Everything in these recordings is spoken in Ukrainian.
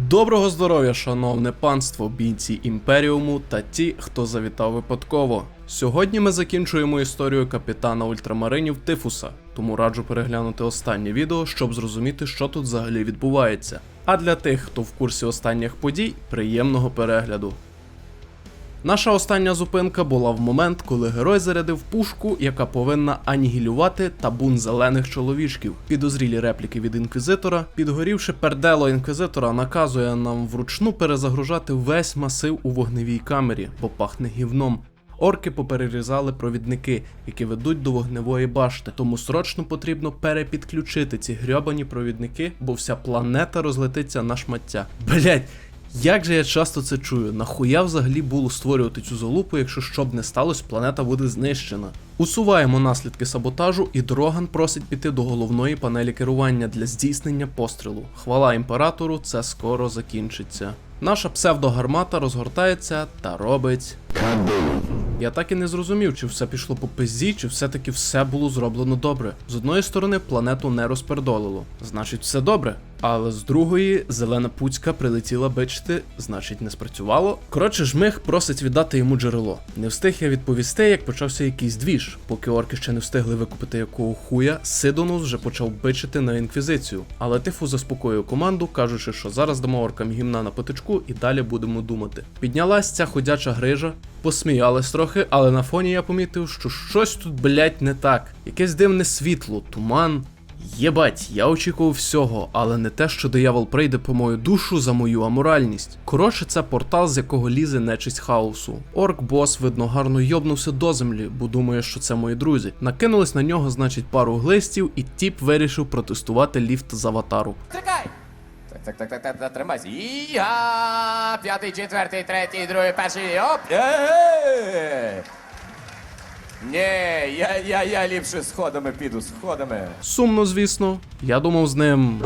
Доброго здоров'я, шановне панство, бійці імперіуму та ті, хто завітав випадково. Сьогодні ми закінчуємо історію капітана ультрамаринів Тифуса, тому раджу переглянути останнє відео, щоб зрозуміти, що тут взагалі відбувається. А для тих, хто в курсі останніх подій, приємного перегляду. Наша остання зупинка була в момент, коли герой зарядив пушку, яка повинна анігілювати табун зелених чоловічків. Підозрілі репліки від інквізитора. Підгорівши пердело інквізитора, наказує нам вручну перезагружати весь масив у вогневій камері, бо пахне гівном. Орки поперерізали провідники, які ведуть до вогневої башти, тому срочно потрібно перепідключити ці грьобані провідники, бо вся планета розлетиться на шмаття. Блять, як же я часто це чую? Нахуя взагалі було створювати цю залупу, якщо щоб не сталося, планета буде знищена. Усуваємо наслідки саботажу, і Дроган просить піти до головної панелі керування для здійснення пострілу. Хвала імператору, це скоро закінчиться. Наша псевдогармата розгортається та робить. Я так і не зрозумів, чи все пішло по пизді, чи все-таки все було зроблено добре. З одної сторони, планету не розпердолило, значить, все добре. Але з другої, зелена пуцька прилетіла бичити, значить, не спрацювало. Коротше, жмих просить віддати йому джерело. Не встиг я відповісти, як почався якийсь двіж. Поки орки ще не встигли викупити якого хуя, Сидонус вже почав бичити на інквізицію. Але Тифу заспокоює команду, кажучи, що зараз дамо оркам гімна на потичку і далі будемо думати. Піднялась ця ходяча грижа, посміялась трохи, але на фоні я помітив, що щось тут, блять, не так. Якесь дивне світло, туман. Єбать, я очікував всього, але не те, що диявол прийде по мою душу за мою аморальність. Коротше, це портал, з якого лізе нечисть хаосу. Орк бос, видно, гарно йобнувся до землі, бо думає, що це мої друзі. Накинулись на нього, значить, пару глистів, і тіп вирішив протестувати ліфт з аватару. Чекай! Так, так, так, так, так, так, тримайся. Я п'ятий, четвертий, третій, другий, перший. Оп! Е-е-е! Ні, я, я, я ліпше сходами піду, сходами. Сумно, звісно. Я думав з ним.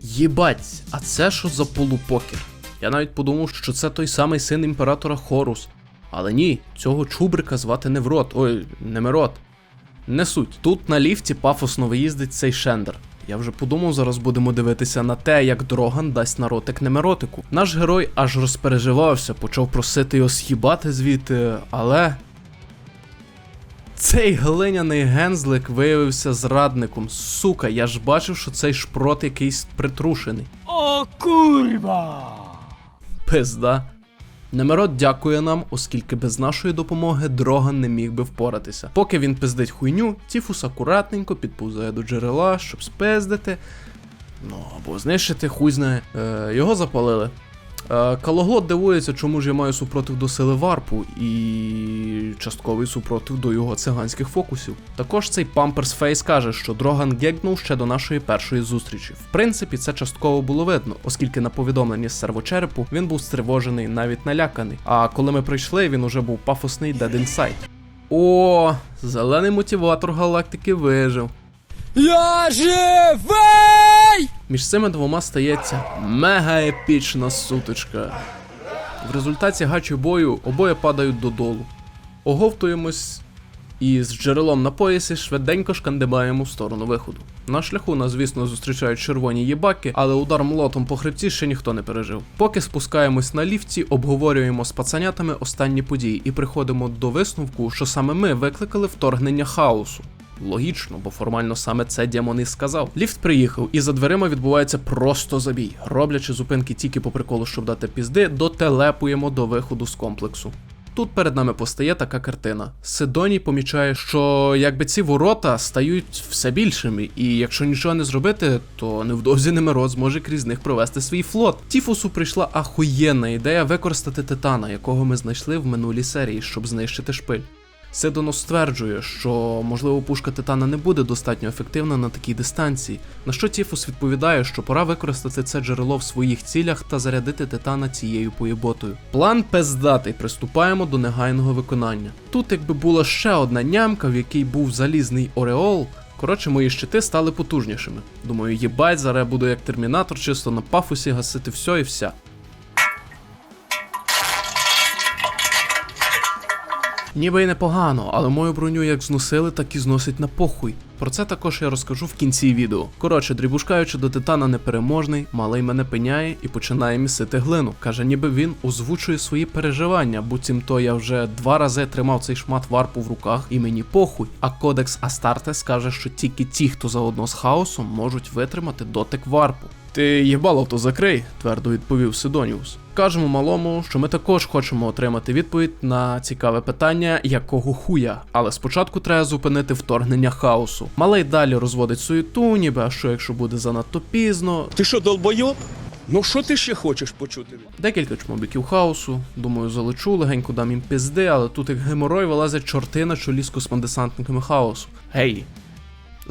Єбать, а це що за полупокер? Я навіть подумав, що це той самий син імператора Хорус. Але ні, цього чубрика звати Неврот. Ой, Немерот. Не суть. Тут на ліфті пафосно виїздить цей шендер. Я вже подумав, зараз будемо дивитися на те, як Дроган дасть наротик Немеротику. Наш герой аж розпереживався, почав просити його схібати звідти, але. Цей глиняний гензлик виявився зрадником. Сука, я ж бачив, що цей шпрот якийсь притрушений. O kurwa! Пизда. Немерот дякує нам, оскільки без нашої допомоги Дроган не міг би впоратися. Поки він пиздить хуйню, Тіфус акуратненько підповзає до джерела, щоб спиздити. Ну, або знищити, хуй знає. Е, його запалили. Е, Калоглот дивується, чому ж я маю супротив до сили варпу і частковий супротив до його циганських фокусів. Також цей Памперс Фейс каже, що Дроган гегнув ще до нашої першої зустрічі. В принципі, це частково було видно, оскільки на повідомленні з сервочерепу він був стривожений, навіть наляканий. А коли ми прийшли, він уже був пафосний Dead Inside. О, зелений мотиватор галактики вижив. Я живий! Між цими двома стається мега епічна сутичка. В результаті гачу бою обоє падають додолу. Оговтуємось і з джерелом на поясі швиденько шкандибаємо в сторону виходу. На шляху нас, звісно, зустрічають червоні їбаки, але удар млотом по хребці ще ніхто не пережив. Поки спускаємось на ліфті, обговорюємо з пацанятами останні події і приходимо до висновку, що саме ми викликали вторгнення хаосу. Логічно, бо формально саме це Дімон і сказав. Ліфт приїхав, і за дверима відбувається просто забій. Роблячи зупинки тільки по приколу, щоб дати пізди, дотелепуємо до виходу з комплексу. Тут перед нами постає така картина. Сидоній помічає, що якби ці ворота стають все більшими, і якщо нічого не зробити, то невдовзі Немерот зможе крізь них провести свій флот. Тіфусу прийшла ахуєнна ідея використати титана, якого ми знайшли в минулій серії, щоб знищити шпиль. Сидонос стверджує, що можливо пушка Титана не буде достатньо ефективна на такій дистанції, на що Тіфус відповідає, що пора використати це джерело в своїх цілях та зарядити Титана цією поєботою. План пиздатий, приступаємо до негайного виконання. Тут якби була ще одна нямка, в якій був залізний Ореол. Коротше, мої щити стали потужнішими. Думаю, їбать, зараз буду як термінатор, чисто на пафосі гасити все і вся. Ніби й непогано, але мою броню як зносили, так і зносить на похуй. Про це також я розкажу в кінці відео. Коротше, дрібушкаючи до титана непереможний, малий мене пиняє і починає місити глину. Каже, ніби він озвучує свої переживання, буцім то я вже два рази тримав цей шмат варпу в руках і мені похуй. А кодекс Астартес каже, що тільки ті, хто заодно з хаосом, можуть витримати дотик варпу. Ти їбало то закрий, твердо відповів Сидоніус. Кажемо малому, що ми також хочемо отримати відповідь на цікаве питання, якого хуя. Але спочатку треба зупинити вторгнення хаосу. Малий далі розводить суєту, ніби а що якщо буде занадто пізно. Ти що, долбойоб? Ну що ти ще хочеш почути? Декілька чмобіків хаосу. Думаю, залечу, легенько дам їм пізди, але тут як геморой вилазять чорти на чолі з космодесантниками хаосу. Гей!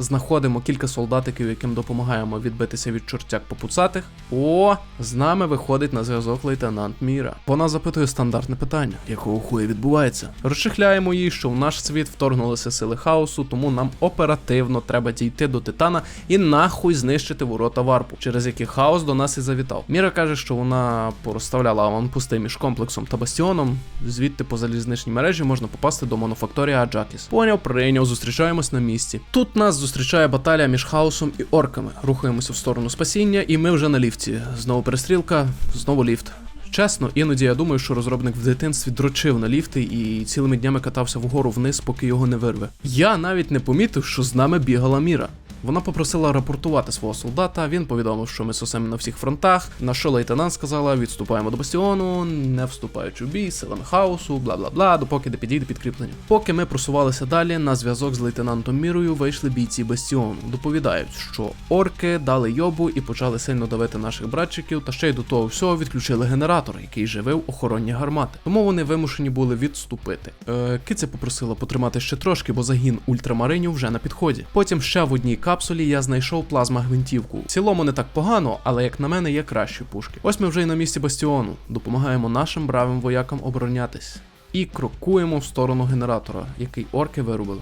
Знаходимо кілька солдатиків, яким допомагаємо відбитися від чортяк попуцатих. О, з нами виходить на зв'язок лейтенант Міра. Вона запитує стандартне питання, якого хуя відбувається. Розчехляємо їй, що в наш світ вторгнулися сили хаосу, тому нам оперативно треба дійти до Титана і нахуй знищити ворота варпу, через які хаос до нас і завітав. Міра каже, що вона порозставляла аванпусти між комплексом та бастіоном. Звідти по залізничній мережі можна попасти до мануфакторії Аджакіс. Поняв, прийняв, зустрічаємось на місці. Тут нас зустрічає баталія між хаосом і орками. Рухаємося в сторону спасіння, і ми вже на ліфті. Знову перестрілка, знову ліфт. Чесно, іноді я думаю, що розробник в дитинстві дрочив на ліфти і цілими днями катався вгору вниз, поки його не вирве. Я навіть не помітив, що з нами бігала Міра. Вона попросила рапортувати свого солдата. Він повідомив, що ми сосемо на всіх фронтах. На що лейтенант сказала: відступаємо до бастіону, не вступаючи в бій, силами хаосу, бла бла бла, допоки не підійде підкріплення. Поки ми просувалися далі, на зв'язок з лейтенантом Мірою вийшли бійці бастіону. Доповідають, що орки дали йобу і почали сильно давити наших братчиків, та ще й до того всього відключили генератор, який живив охоронні гармати. Тому вони вимушені були відступити. Е, Киця попросила потримати ще трошки, бо загін ультрамаринів вже на підході. Потім ще в одній капсулі я знайшов плазма гвинтівку. В цілому не так погано, але як на мене є кращі пушки. Ось ми вже й на місці бастіону. Допомагаємо нашим бравим воякам оборонятись. І крокуємо в сторону генератора, який орки вирубили.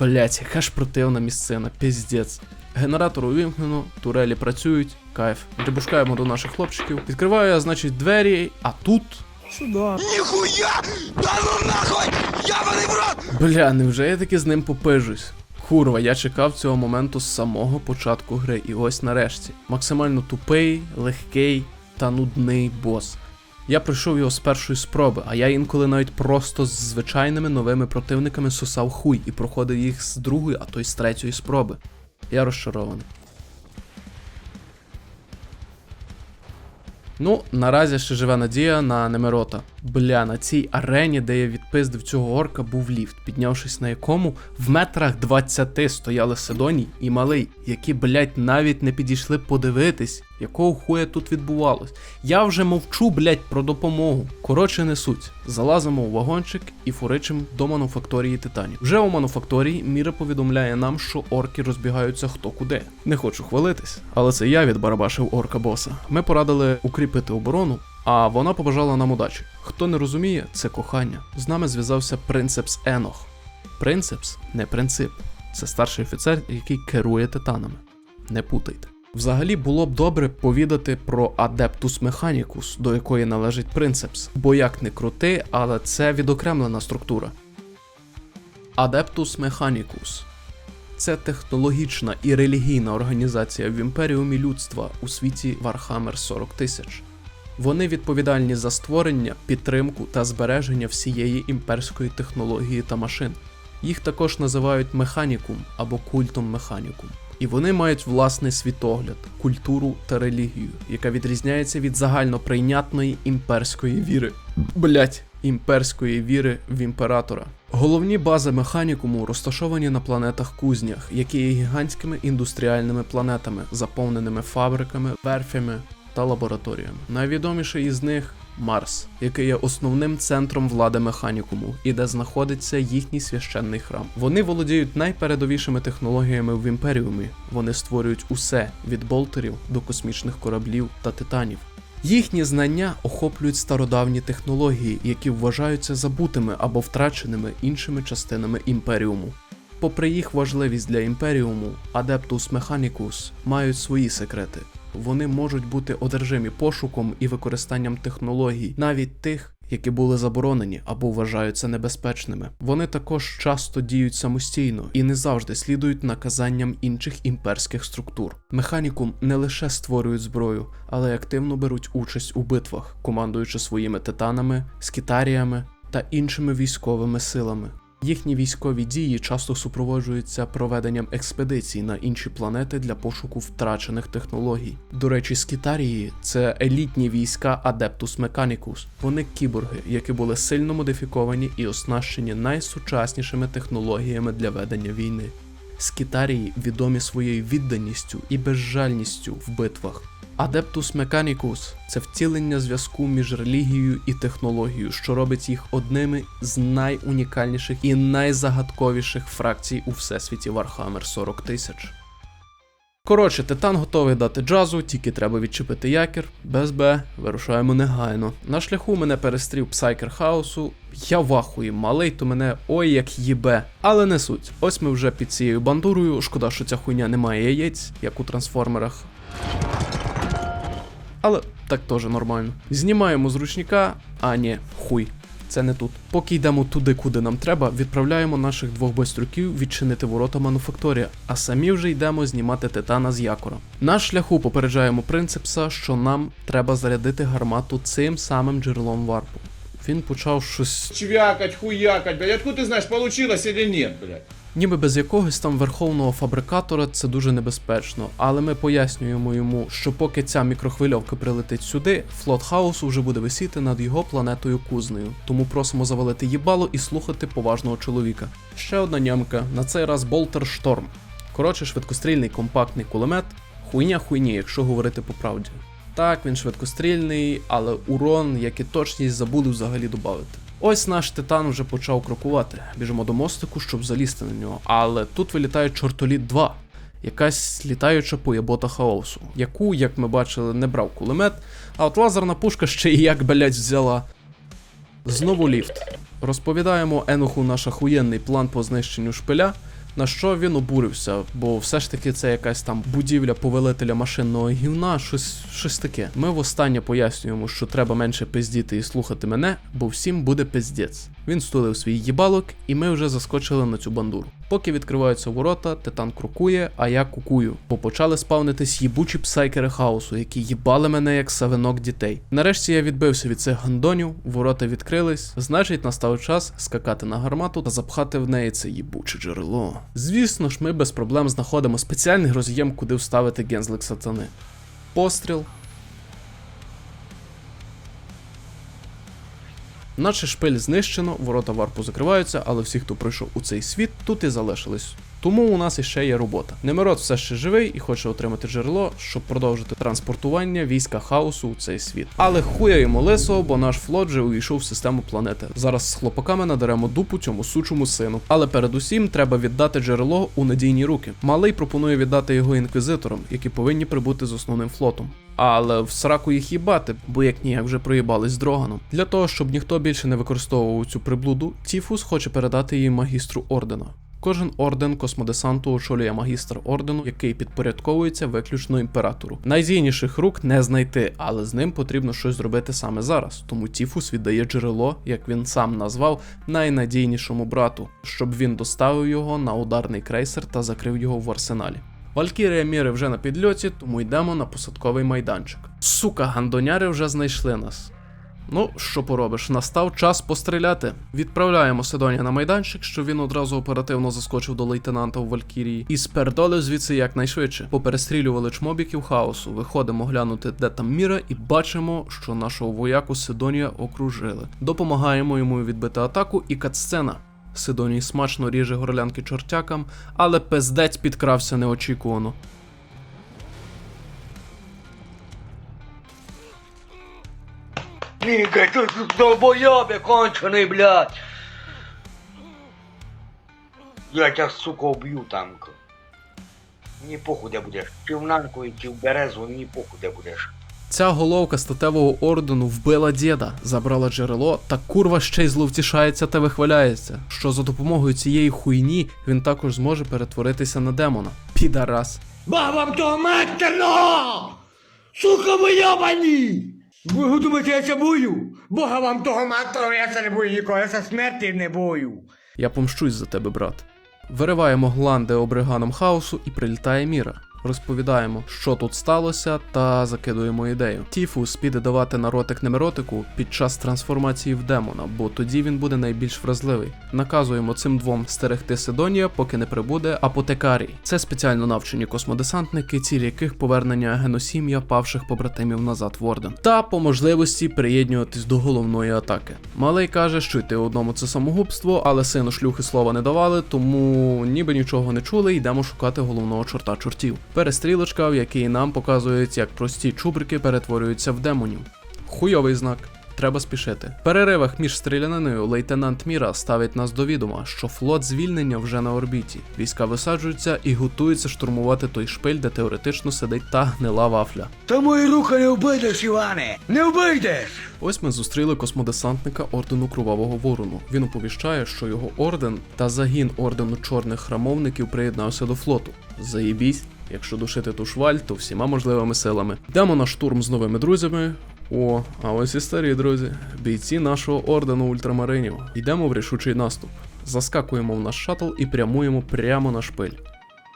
Блять, яка ж противна місцина, піздець. Генератор увімкнено, турелі працюють, кайф. Прибушкаємо до наших хлопчиків. Відкриваю я, значить, двері, а тут. Ніхуя! Да ну нахуй! Ябаний в рот! Бля, невже я таки з ним попижусь? Курва, я чекав цього моменту з самого початку гри, і ось нарешті. Максимально тупий, легкий та нудний бос. Я пройшов його з першої спроби, а я інколи навіть просто з звичайними новими противниками сосав хуй і проходив їх з другої, а то й з третьої спроби. Я розчарований. Ну, наразі ще живе надія на Немирота. Бля, на цій арені, де я відпиздив цього орка, був ліфт, піднявшись на якому в метрах 20 стояли Седоній і малий, які, блять, навіть не підійшли подивитись, якого хуя тут відбувалось. Я вже мовчу, блять, про допомогу. Коротше, не суть. Залазимо у вагончик і фуричим до мануфакторії титанів. Вже у мануфакторії Міра повідомляє нам, що орки розбігаються хто куди. Не хочу хвалитись, але це я відбарабашив орка боса. Ми порадили укріпити оборону. А вона побажала нам удачі. Хто не розуміє, це кохання. З нами зв'язався принцепс Енох. Принцепс не принцип. Це старший офіцер, який керує титанами. Не путайте. Взагалі було б добре повідати про Адептус Mechanicus, до якої належить принцепс. Бо як не крути, але це відокремлена структура. Адептус Mechanicus це технологічна і релігійна організація в імперіумі людства у світі Warhammer 40 тисяч. Вони відповідальні за створення, підтримку та збереження всієї імперської технології та машин. Їх також називають механікум або культом механікум. І вони мають власний світогляд, культуру та релігію, яка відрізняється від загальноприйнятної імперської віри. Блять, імперської віри в імператора. Головні бази механікуму розташовані на планетах кузнях, які є гігантськими індустріальними планетами, заповненими фабриками, верфями та лабораторіями. Найвідоміший із них Марс, який є основним центром влади механікуму і де знаходиться їхній священний храм. Вони володіють найпередовішими технологіями в імперіумі. Вони створюють усе від болтерів до космічних кораблів та титанів. Їхні знання охоплюють стародавні технології, які вважаються забутими або втраченими іншими частинами імперіуму. Попри їх важливість для імперіуму, Adeptus Mechanicus мають свої секрети. Вони можуть бути одержимі пошуком і використанням технологій, навіть тих, які були заборонені або вважаються небезпечними. Вони також часто діють самостійно і не завжди слідують наказанням інших імперських структур. Механікум не лише створюють зброю, але й активно беруть участь у битвах, командуючи своїми титанами, скітаріями та іншими військовими силами. Їхні військові дії часто супроводжуються проведенням експедицій на інші планети для пошуку втрачених технологій. До речі, скітарії це елітні війська Adeptus Mechanicus. Вони кіборги, які були сильно модифіковані і оснащені найсучаснішими технологіями для ведення війни. Скітарії відомі своєю відданістю і безжальністю в битвах. Adeptus Mechanicus – це втілення зв'язку між релігією і технологією, що робить їх одними з найунікальніших і найзагадковіших фракцій у всесвіті Warhammer 40 тисяч. Коротше, титан готовий дати джазу, тільки треба відчепити якір. Без Б, вирушаємо негайно. На шляху мене перестрів псайкер хаосу. Я вахую, малий, то мене ой як їбе. Але не суть. Ось ми вже під цією бандурою. Шкода, що ця хуйня не має яєць, як у трансформерах. Але так теж нормально. Знімаємо з ручника, а ні, хуй. Це не тут. Поки йдемо туди, куди нам треба, відправляємо наших двох байструків відчинити ворота мануфакторія, а самі вже йдемо знімати титана з якора. На шляху попереджаємо принципса, що нам треба зарядити гармату цим самим джерелом варпу. Він почав щось чвякать, хуякать, блядь. Откуда ты знаешь, получилось или нет, блядь? Ніби без якогось там верховного фабрикатора це дуже небезпечно, але ми пояснюємо йому, що поки ця мікрохвильовка прилетить сюди, флот хаосу вже буде висіти над його планетою кузнею. Тому просимо завалити їбало і слухати поважного чоловіка. Ще одна нямка, на цей раз Болтер Шторм. Коротше, швидкострільний компактний кулемет. Хуйня хуйні, якщо говорити по правді. Так, він швидкострільний, але урон, як і точність, забули взагалі додати. Ось наш титан вже почав крокувати. Біжимо до мостику, щоб залізти на нього. Але тут вилітає чортоліт 2. Якась літаюча поєбота хаосу, яку, як ми бачили, не брав кулемет, а от лазерна пушка ще і як блять взяла. Знову ліфт. Розповідаємо Еноху наш охуєнний план по знищенню шпиля, на що він обурився, бо все ж таки це якась там будівля повелителя машинного гівна, щось, щось таке. Ми востаннє пояснюємо, що треба менше пиздіти і слухати мене, бо всім буде пиздець. Він стулив свій їбалок, і ми вже заскочили на цю бандуру. Поки відкриваються ворота, титан крокує, а я кукую, бо почали спавнитись їбучі псайкери хаосу, які їбали мене як савинок дітей. Нарешті я відбився від цих гандонів, ворота відкрились, значить настав час скакати на гармату та запхати в неї це їбуче джерело. Звісно ж, ми без проблем знаходимо спеціальний роз'єм, куди вставити гензлик сатани. Постріл. Наче шпиль знищено, ворота варпу закриваються, але всі, хто прийшов у цей світ, тут і залишились. Тому у нас іще є робота. Немирот все ще живий і хоче отримати джерело, щоб продовжити транспортування війська хаосу у цей світ. Але хуя йому лисо, бо наш флот вже увійшов в систему планети. Зараз з хлопаками надаремо дупу цьому сучому сину. Але передусім треба віддати джерело у надійні руки. Малий пропонує віддати його інквізиторам, які повинні прибути з основним флотом. Але в сраку їх їбати, бо як ніяк вже проїбались з Дроганом. Для того, щоб ніхто більше не використовував цю приблуду, Тіфус хоче передати її магістру ордена. Кожен орден космодесанту очолює магістр ордену, який підпорядковується виключно імператору. Найзійніших рук не знайти, але з ним потрібно щось зробити саме зараз. Тому Тіфус віддає джерело, як він сам назвав, найнадійнішому брату, щоб він доставив його на ударний крейсер та закрив його в арсеналі. Валькірія Міри вже на підльоті, тому йдемо на посадковий майданчик. Сука, гандоняри вже знайшли нас. Ну, що поробиш, настав час постріляти. Відправляємо Сидонія на майданчик, щоб він одразу оперативно заскочив до лейтенанта у Валькірії і спердолив звідси якнайшвидше. Поперестрілювали чмобіків хаосу, виходимо глянути, де там міра, і бачимо, що нашого вояку Сидонія окружили. Допомагаємо йому відбити атаку і катсцена. Сидоній смачно ріже горлянки чортякам, але пиздець підкрався неочікувано. Ніга, ти долбойобе кончений, блядь. Я тебя, сука, убью, танк. Мені похуй, де будеш. Чи в чи в Березу, мені похуй, де будеш. Ця головка статевого ордену вбила діда, забрала джерело, та курва ще й зловтішається та вихваляється, що за допомогою цієї хуйні він також зможе перетворитися на демона. Підарас. Бабам то матерно! Сука ви йобані! Ви думаєте, я це бою? Бога вам того матного, я це не бою нікого, я це смерті не бою. Я помщусь за тебе, брат. Вириваємо гланди обриганом хаосу і прилітає Міра. Розповідаємо, що тут сталося, та закидуємо ідею. Тіфус піде давати наротик немеротику під час трансформації в демона, бо тоді він буде найбільш вразливий. Наказуємо цим двом стерегти Сидонія, поки не прибуде апотекарій. Це спеціально навчені космодесантники, ціль яких повернення геносім'я павших побратимів назад в Орден. Та по можливості приєднуватись до головної атаки. Малий каже, що йти одному це самогубство, але сину шлюхи слова не давали, тому ніби нічого не чули, йдемо шукати головного чорта чортів. Перестрілочка, в якій нам показують, як прості чубрики перетворюються в демонів. Хуйовий знак. Треба спішити. В переривах між стріляниною лейтенант Міра ставить нас до відома, що флот звільнення вже на орбіті. Війська висаджуються і готуються штурмувати той шпиль, де теоретично сидить та гнила вафля. Та мої руки не вбийдеш, Іване! Не вбийдеш! Ось ми зустріли космодесантника ордену Кровавого Ворону. Він оповіщає, що його орден та загін ордену чорних храмовників приєднався до флоту. Заїбісь, якщо душити ту шваль, то всіма можливими силами. Йдемо на штурм з новими друзями. О, а ось і старі друзі, бійці нашого ордену ультрамаринів. Йдемо в рішучий наступ. Заскакуємо в наш шаттл і прямуємо прямо на шпиль.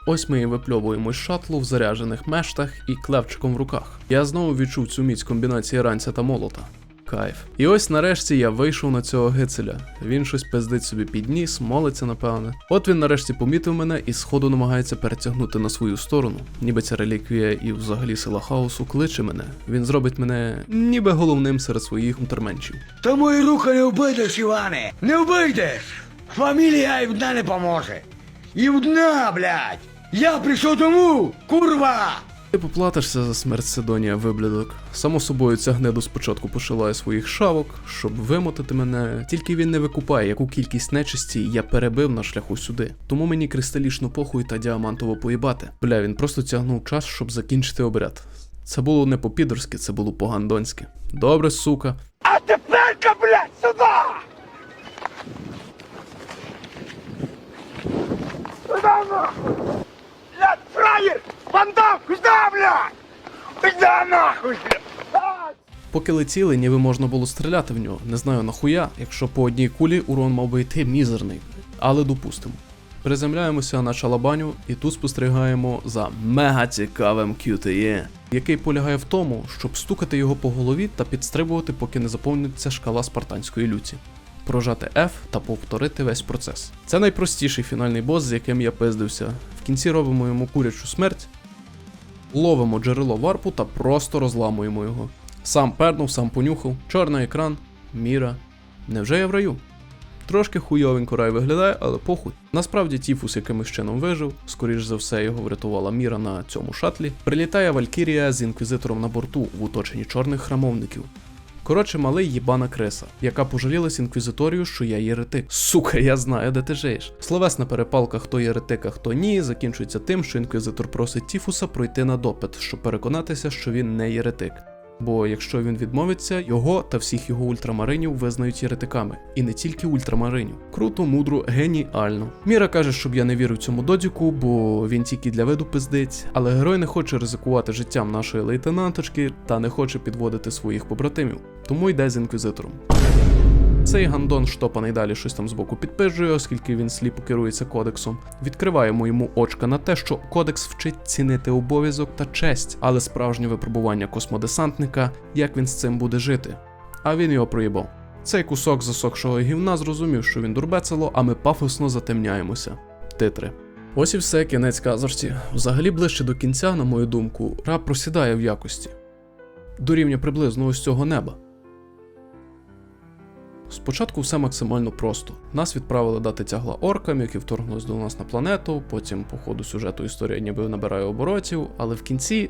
Ось ми і випльовуємо з шатлу в заряджених мештах і клевчиком в руках. Я знову відчув цю міць комбінації ранця та молота. Кайф. І ось нарешті я вийшов на цього гицеля. Він щось пиздить собі під ніс, молиться, напевне. От він нарешті помітив мене і сходу намагається перетягнути на свою сторону. Ніби ця реліквія і взагалі сила хаосу кличе мене. Він зробить мене ніби головним серед своїх унтерменшів. Та мої руки не вбийдеш, Іване! Не вбийдеш! Фамілія і вдна не поможе! І вдна, блядь! Я прийшов тому, курва! Ти поплатишся за смерть Сидонія, виблядок. Само собою, ця гнеду спочатку пошилає своїх шавок, щоб вимотати мене. Тільки він не викупає, яку кількість нечисті я перебив на шляху сюди. Тому мені кристалічну похуй та діамантово поїбати. Бля, він просто тягнув час, щоб закінчити обряд. Це було не по-підорськи, це було по-гандонськи. Добре, сука. А тепер-ка, блядь, сюди! Куда нахуй? Блядь, фраєр! Бандам, куда, блядь? Куда нахуй? Поки летіли, ніби можна було стріляти в нього. Не знаю нахуя, якщо по одній кулі урон мав би йти мізерний. Але допустимо. Приземляємося на чалабаню і тут спостерігаємо за мега цікавим QTE, який полягає в тому, щоб стукати його по голові та підстрибувати, поки не заповниться шкала спартанської люті. Прожати F та повторити весь процес. Це найпростіший фінальний бос, з яким я пиздився. В кінці робимо йому курячу смерть, ловимо джерело варпу та просто розламуємо його. Сам пернув, сам понюхав, чорний екран, міра. Невже я в раю? Трошки хуйовенько рай виглядає, але похуй. Насправді Тіфус якимось чином вижив, скоріш за все його врятувала Міра на цьому шатлі. Прилітає Валькірія з інквізитором на борту в оточенні чорних храмовників. Коротше, малий їбана криса, яка пожалілась інквізиторію, що я єретик. Сука, я знаю, де ти жиєш. Словесна перепалка, хто єретик, а хто ні, закінчується тим, що інквізитор просить Тіфуса пройти на допит, щоб переконатися, що він не єретик. Бо якщо він відмовиться, його та всіх його ультрамаринів визнають єретиками. І не тільки ультрамаринів. Круто, мудро, геніально. Міра каже, щоб я не вірив цьому додіку, бо він тільки для виду пиздець. Але герой не хоче ризикувати життям нашої лейтенанточки та не хоче підводити своїх побратимів. Тому йде з інквізитором. Цей гандон штопаний далі щось там збоку підпижує, оскільки він сліпо керується кодексом. Відкриваємо йому очка на те, що кодекс вчить цінити обов'язок та честь, але справжнє випробування космодесантника, як він з цим буде жити. А він його проїбав. Цей кусок засохшого гівна зрозумів, що він дурбецело, а ми пафосно затемняємося. Титри. Ось і все, кінець казочці. Взагалі ближче до кінця, на мою думку, раб просідає в якості. До рівня приблизно ось цього неба. Спочатку все максимально просто. Нас відправили дати тягла оркам, які вторгнулись до нас на планету. Потім, по ходу сюжету, історія ніби набирає оборотів, але в кінці.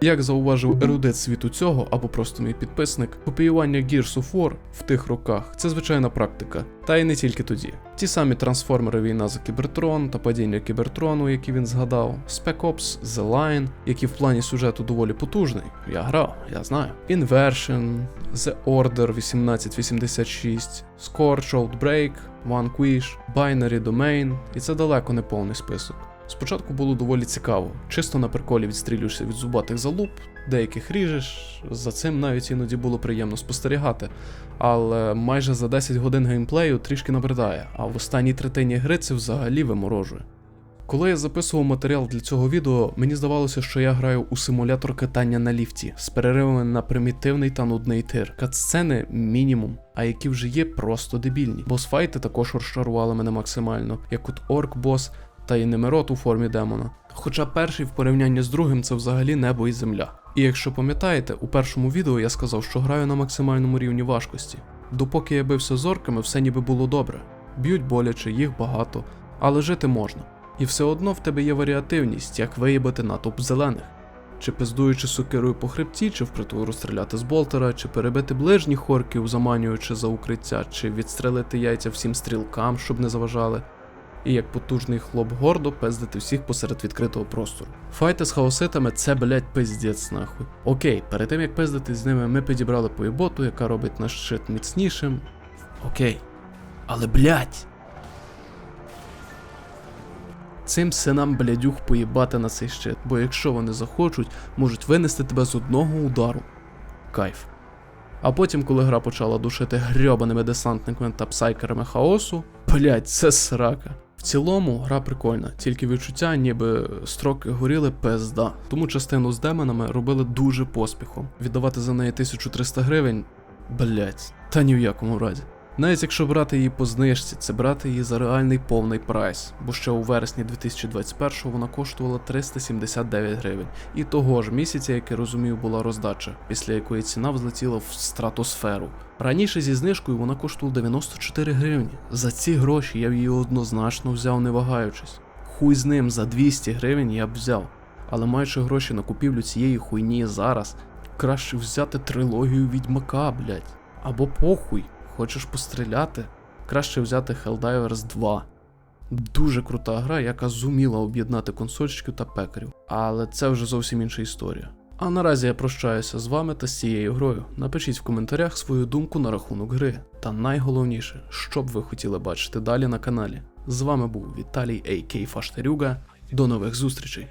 Як зауважив ерудит світу цього, або просто мій підписник, копіювання Gears of War в тих роках це звичайна практика, та й не тільки тоді. Ті самі трансформери війна за Кібертрон та падіння Кібертрону, які він згадав, Spec Ops, The Line, які в плані сюжету доволі потужний. Я грав, я знаю. Inversion, The Order 1886, Scorch Outbreak, Vanquish, Binary Domain, і це далеко не повний список. Спочатку було доволі цікаво, чисто на приколі відстрілюєшся від зубатих залуп, деяких ріжеш, за цим навіть іноді було приємно спостерігати. Але майже за 10 годин геймплею трішки набридає, а в останній третині гри це взагалі виморожує. Коли я записував матеріал для цього відео, мені здавалося, що я граю у симулятор катання на ліфті з переривами на примітивний та нудний тир. Катсцени мінімум, а які вже є просто дебільні. Босфайти також розчарували мене максимально, як от орк бос та й Немерот у формі демона. Хоча перший в порівнянні з другим це взагалі небо і земля. І якщо пам'ятаєте, у першому відео я сказав, що граю на максимальному рівні важкості. Допоки я бився з орками, все ніби було добре. Б'ють боляче, їх багато, але жити можна. І все одно в тебе є варіативність, як виїбати натовп зелених. Чи пиздуючи сокирою по хребті, чи впритул розстріляти з болтера, чи перебити ближніх орків, заманюючи за укриття, чи відстрелити яйця всім стрілкам, щоб не заважали. І як потужний хлоп гордо пиздити всіх посеред відкритого простору. Файти з хаоситами це, блять, пиздець нахуй. Окей, перед тим як пиздити з ними, ми підібрали поєботу, яка робить наш щит міцнішим. Окей. Але блять. Цим синам блядюх поїбати на цей щит, бо якщо вони захочуть, можуть винести тебе з одного удару. Кайф. А потім, коли гра почала душити грьобаними десантниками та псайкерами хаосу, блять, це срака. Цілому гра прикольна, тільки відчуття, ніби строки горіли пизда. Тому частину з демонами робили дуже поспіхом. Віддавати за неї 1300 гривень, блять, та ні в якому разі. Навіть якщо брати її по знижці, це брати її за реальний повний прайс, бо ще у вересні 2021 вона коштувала 379 гривень. І того ж місяця, як я розумію, була роздача, після якої ціна взлетіла в стратосферу. Раніше зі знижкою вона коштувала 94 гривні. За ці гроші я б її однозначно взяв, не вагаючись. Хуй з ним за 200 гривень я б взяв. Але маючи гроші на купівлю цієї хуйні зараз, краще взяти трилогію відьмака, блять. Або похуй. Хочеш постріляти? Краще взяти Helldivers 2. Дуже крута гра, яка зуміла об'єднати консольщиків та пекарів. Але це вже зовсім інша історія. А наразі я прощаюся з вами та з цією грою. Напишіть в коментарях свою думку на рахунок гри. Та найголовніше, що б ви хотіли бачити далі на каналі. З вами був Віталій А.К. Фаштерюга. До нових зустрічей!